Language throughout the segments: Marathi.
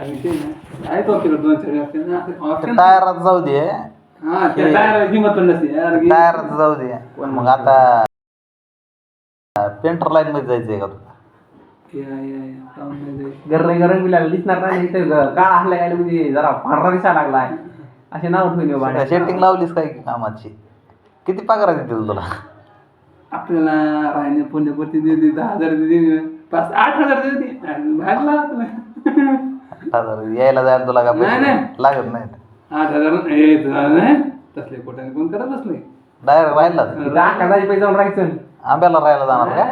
काय विषय नाही आहे तो तिकडे दोन चार असते ना असं option- टायरात जाऊ दे. हा त्या टायराला किंमत पण नसते. यार. टायरात जाऊ दे. मग आता पेंटर लाईन मध्ये जायचंय का तुला? या या या. जाऊन नाही जायचं. गरम गरम बिलाला दिसणार नाही इथे. काळ हल्ल्या गाडी म्हणजे जरा पांढरा दिसायला लागलाय. असे नाव ठेवले भाड्या सेटिंग लावलीस काय की कामाची? किती पगार देतील तुला? आपल्याला राहणे पुण्यापुरती देते दहा हजार देते पाच आठ हजार देते आणि भागला आपला. आठ हजार यायला जायला तुला का नाही, पैसे नाही. लागत नाहीत आठ हजार नाही. तसले पोटाने कोण करत बसले? डायरेक्ट राहिला पैसे जाऊन राहायचं. आंब्याला राहायला जाणार का?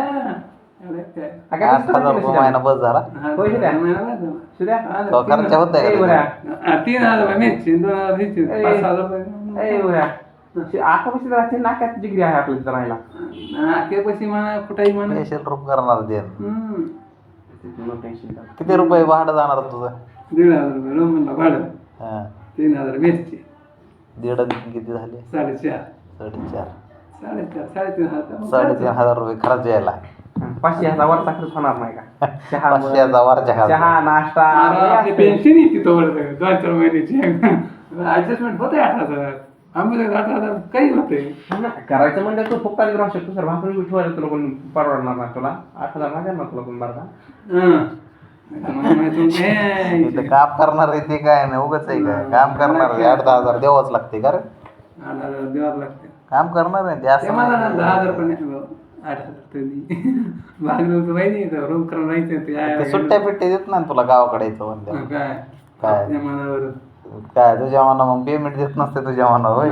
हा काय? आठ हजार पैसे रुपये महिना बस झाला. पैसे द्या. द्या सुद्या तो खर्च होतोय ए का बऱ्या तुझा? तीन हजार रुपये मेसचे दोन हजार ह्याचे, ए. पाच हजार रुपये. ए बऱ्या आता पैसे राहते नाक्यात जिगरी आहे आपल्या इथं राहायला. हा, ते पैसे म्हणा कुठेही म्हणा. स्पेशल रूप करणार हम्म. किती रुपये भाडं जाणार तुझं? दीड हजार रुपये. रूम म्हणला भाडं. हा. तीन हजार मेसचे दीड आणि किती झाले? साडेचार. साडेचार. साडेचार साडेतीन हजार. साडेतीन हजार रुपये खर्च यायला. पाचशे हजार वर खर्च होणार नाही का? चहा पाचशे हजार वरच्या खाली. चहा नाश्ता आपली हे पेन्शन येते तो दोन चार महिन्याची. ऍडजस्टमेंट होते आठ हजार. आम्ही आठ हजार काही होते असतं. ना, करायचं म्हणजे तू फुकटात राहू शकतो. सर भाकरी बी ठेवायला तुला कोण परवडणार नाही तुला? आठ हजार नाही देणार तुला कोण बरं हं. काम करणार आहे ते काय नाही उगाच आहे काय? काम करणार आहे आठ दहा हजार द्यावंच लागते का रे? आठ हजार लागते. काम करणार आहे ते असं. मला ना. दहा हजार पण. आठ हजार भागलं माहिती रूम करून राहायचं सुट्ट्या पिट्ट्या देत नाही तुला गावाकडे यायचं म्हणलं हं, काय? काय? मनावर. काय तुझ्या मना मग पेमेंट देत नसते तुझ्या मना होय.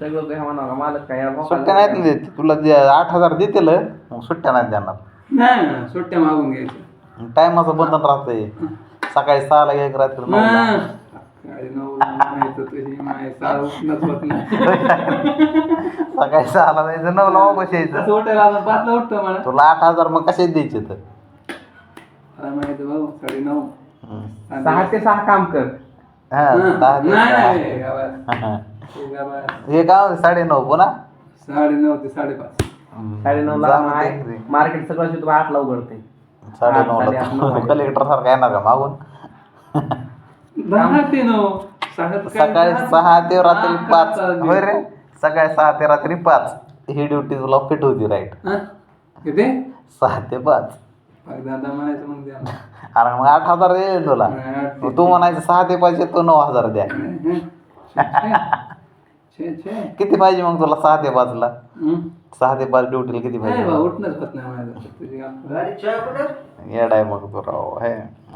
सगळं काही मालक काय मोकळा सुट्ट्या नाहीत ना देत. तुला जे आठ हजार देतील मग सुट्ट्या नाहीत देणार. नाही सुट्ट्या मागून घ्यायच्या. टायमाचं बंधन राहतंय. सकाळी सहाला एक रात्री नऊला. हं. माहीत तुझी माय उठणंच होत नाही. सकाळी सहाला जायचं नऊला वापस यायचं. असं उठायला आपण पाचला उठतो मला. तुला आठ हजार मग कसे द्यायचे तर? मला माहिती भाऊ साडे नऊ. सहा ते सहा काम कर. हा, दहा ते नाही. नाही, गावात. हा. गावात. काय साडे नऊ पुन्हा साडे नऊ ते साडेपाच. साडे नऊ जा ला ते. मार्केट सगळं तुला आठला उघडते. साडे आठ, नऊ साडेआठ, नऊ ला. कलेक्टर सारखा येणार का मागून? दहा ते नऊ. सकाळी सहा ते रात्री पाच. होय रे? सकाळी सहा ते रात्री पाच. ही ड्युटी तुला फिट होती राईट हं? किती? सहा ते पाच. दादा म्हणायचं मग द्या अरे मग आठ हजार येईल तुला. नाही, ते- मग तू म्हणायचं सहा ते पाच तो नऊ हजार द्या? छे छे किती पाहिजे मग तुला सहा ते पाचला? हं? सहा ते पाच ड्युटीला किती नाही पाहिजे उठणंच होत नाही माझं तुझी गाव. येड आहे मग तू राव हे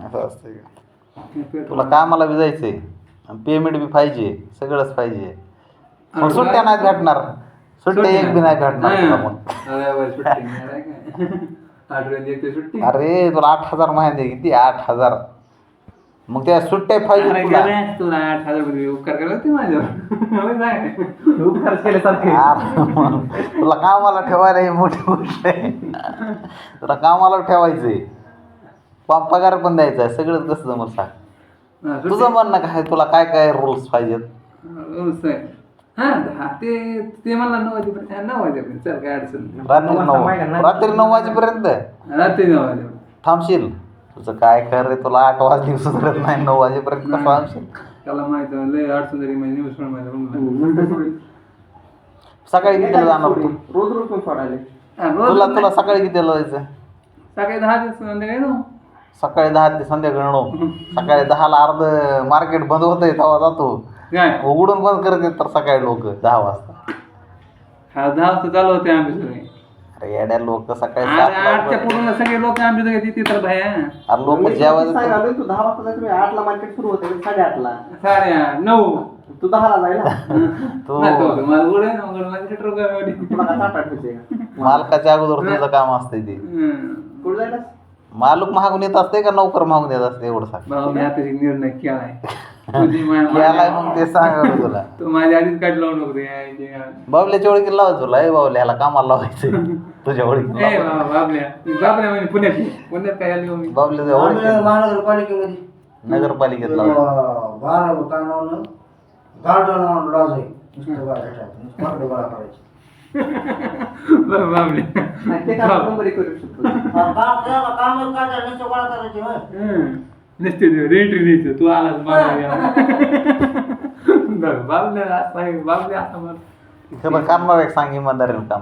असं असतं का? पेट- तुला कामाला बी जायचंय. पेमेंट बी पाहिजे सगळंच पाहिजे. मग अरे सुट्ट्या नाही भेटणार. सुट्ट्या एक बी नाही भेटणार तुला मग. अरे सुट्टी काय? आठवड्यात सुट्टी. अरे तुला आठ हजार माहिती आहे किती? आठ हजार. मग त्या सुट्ट्या पाहिजे अरे तुला. आठ हजार रुपये उपकार केला माझ्यावर. केल्यासारखे तुला कामाला ठेवायला ही मोठी गोष्ट आहे. तुला कामाला ठेवायचंय. प- पगार पण द्यायचा आहे. सगळंच कसं जमत सांग. तुझं म्हणणं काय तुला काय काय रूल्स पाहिजेत. हा दहा ते ते मला नऊ वाजेपर्यंत. हा, नऊ वाजेपर्यंत. चल काय अडचण नाही. रात्री नऊ नऊ वाजता माहिती आहे ना? रात्री नऊ वाजेपर्यंत? रात्री नऊ वाजेपर्यंत. थांबशील? तुझं काय खरं रे? तुला आठ वाजली सुधरत नाही नऊ वाजेपर्यंत कसं थांबशील त्याला माहीत आहे, लय अडचण जरी माझी न्यूज पण माझ्या रूमला सकाळी कितीला जाणार तू? रोज रोज सोडायला हा, रोज तुला. तुला सकाळी कितीला जायचं? सकाळी दहा ते संध्याकाळी नऊ सकाळी दहा ते संध्याकाळी नऊ. सकाळी दहाला अर्ध मार्केट बंद होतंय तेव्हा जातो. काय? उघडून बंद करत तर सकाळी लोक दहा वाजता. हा दहा वाजता चालू होते आम्ही सगळे. येड्या लोक सकाळी अरे सातला आठच्या उघडतात. पूर्ण सगळे लोक आमच्या तर भाया अरे लोक तू दहा वाजता आठला मार्केट सुरू होते साडेआठला. नऊ. तू दहाला जायला. तू नाही तो होतं. मला उघड आहे ना उघड माझ्या पेट्रोल गाडी तुला काय साठ आठवते का मालकाच्या अगोदर तुझं काम असतंय ते. कुठं जायला मालूक मागून येत असते का नोकर मागून येत असते एवढं सांग. भाऊ मी आता एक निर्णय केलाय. मग ते सांग तुला. तू माझ्या आधीच लावू नको. बाबल्याच्या ओळखी लावायचं तुला ए बाबल्या ह्याला कामाला लावायचं तुझ्या ओळखी ए बाबा, बाबल्या. बाबल्या म्हणजे पुण्यात पुण्यात काय आली मी बाबल्याच्या ओळखी महानगरपालिकेमध्ये. नगरपालिकेत बारा गार्डन लॉज आहे नुसतं करायचं, बाबल्या. ते काम करू शकतो. हा, काम गोळा करायचे. हम्म. नसते एंट्री द्यायचं तू आलास मला बाबले असा बाबले असा खरं करणार आहे सांग इमानदारीनं काम?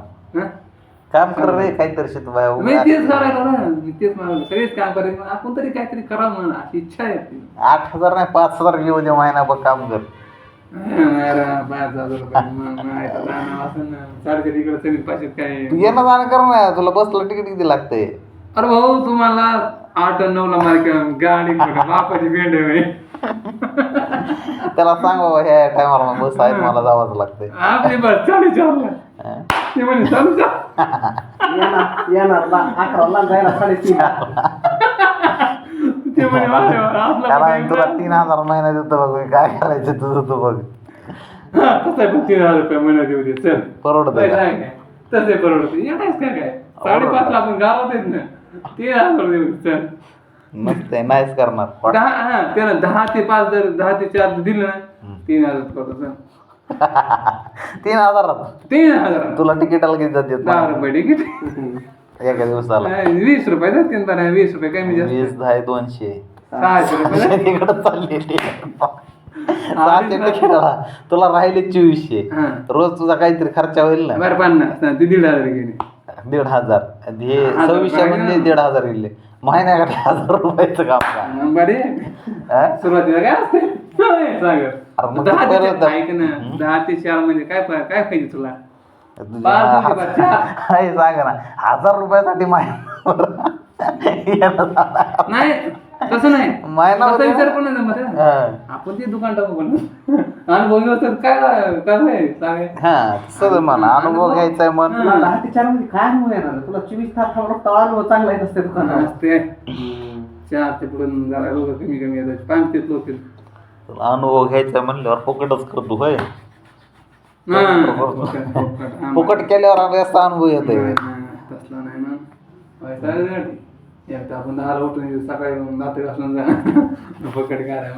काम कर रे काहीतरी शेत बाया मी तेच करायला ना मी तेच मागवलं सगळेच काम करायचं पण आपण तरी काहीतरी करावं म्हणून अशी इच्छा आहे ती. आठ हजार नाही पाच हजार घेऊ दे महिना बघ काम कर अरे, पाच हजार रुपये. मग- मग ऐका, जाणं असं ना. सारखं तिकडं सगळी पाचशेत काय तू येणं जाणं कर ना तुला बसला तिकीट किती लागतंय अरे भाऊ तुम्हाला आठ आणि नऊला मार्क गाडी कुठं? बापाची भेंड आहे त्याला सांग बाबा ह्या टायमाला बस आहे मला जावंच लागतंय. आपली बस साडेचारला हं? ते म्हणे चालू जा. येणार येणार ला- अकराला जायला साडेतीन. ते म्हणे "वारे वा, आपला कारण पण तुला तीन हजार महिना देतो बघ मी काय करायचं तुझं तू बघ. हा, तसं आहे पण तीन हजार रुपये महिना देऊ दे चल. परवडत काय तसे परवडते येणारच काय? काय साडेपाचला आपण गावात येत ना तीन हजार मस्त आहे नाहीच करणार. दहा हा त्यानं दहा ते पाच जर दहा ते चार दिलं ना तीन हजार करतो तीन हजारात तीन हजार. तुला तिकीटाला किती जाते दहा रुपये तिकीट. एका दिवसाला. नाही, वीस रुपये जातील पण वीस रुपये काय म्हणजे वीस दहा दोनशे. सहाशे रुपये जातील. तिकडं चालली सहाशे तिकीटाला. तुला राहिले चोवीसशे. हा. रोज तुझा काहीतरी खर्च होईल ना. बरं पन्नास. ते दीड हजार गेले दीड हजार. हे हजार सव्वीसशे म्हणजे ना. दीड हजार गेले महिन्याकडे हजार रुपयाचं काम का बरे हा? सुरुवातीला काय असते? होय, सागर अरे मग दहा ते ते परत- चार- ऐक ना. दहा ते चार म्हणजे काय पा- काय पाहिजे तुला? पाच चार. सांग ना. हजार रुपयासाठी महिना. नाही तसं नाही. तसा आहे विचार ना? पण नाही जमत आहे. हा. आपण ते दुकान टाकू पण. अनुभव घेऊ तर काय काय हा तसंच म्हण अनुभव घ्यायचा आहे मन. तुला दहा ते चारमध्ये काय अनुभव येणार तुला चोवीस तास थांबला अनुभव चांगला येत असते दुकानात. असते चार ते पुढून जरा लोक कमी कमी येतात. पाच तेच लोक अनुभव घ्यायचा म्हणल्यावर फुकटच करतो होय? हा, फुकट, केल्यावर जास्त अनुभव येतोय. तसला नाही ना. आपण दहाला उठून सकाळी घासून जा फुकट काय